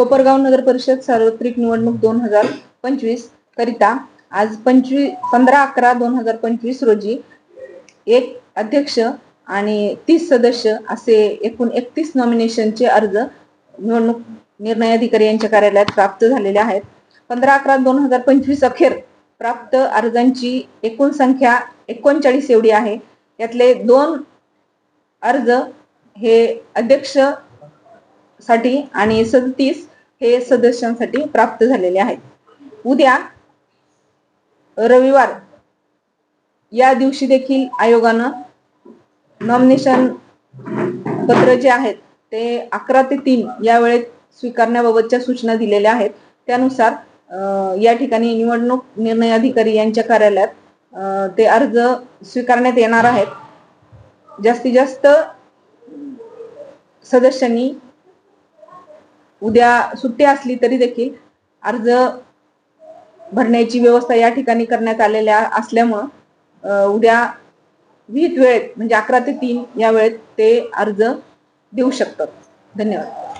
कोपरगाव नगर परिषद सार्वत्रिक निवडणूक दोन हजार पंचवीस करिता आज पंचवीस पंधरा अकरा दोन हजार पंचवीस रोजी एक अध्यक्ष आणि तीस सदस्य असे एकूण एकतीस नॉमिनेशनचे अर्ज निवडणूक निर्णय अधिकारी यांच्या कार्यालयात प्राप्त झालेले आहेत. पंधरा अकरा दोन हजार पंचवीस अखेर प्राप्त अर्जांची एकूण संख्या एकोणचाळीस एवढी आहे. यातले दोन अर्ज हे अध्यक्षसाठी आणि सदतीस हे सदस्यांसाठी प्राप्त झालेले आहेत. उद्या रविवार या दिवशी देखील आयोगानं नॉमिनेशन पत्र जे आहेत ते अकरा ते तीन या वेळेत स्वीकारण्याबाबतच्या सूचना दिलेल्या आहेत. त्यानुसार या ठिकाणी निवडणूक निर्णय अधिकारी यांच्या कार्यालयात ते अर्ज स्वीकारण्यात येणार आहेत. जास्तीत जास्त सदस्यांनी उद्या सुट्टी असली तरी देखील अर्ज भरण्याची व्यवस्था या ठिकाणी करण्यात आलेल्या असल्यामुळं उद्या विहित वेळेत म्हणजे अकरा ते तीन या वेळेत ते अर्ज देऊ शकतात. धन्यवाद.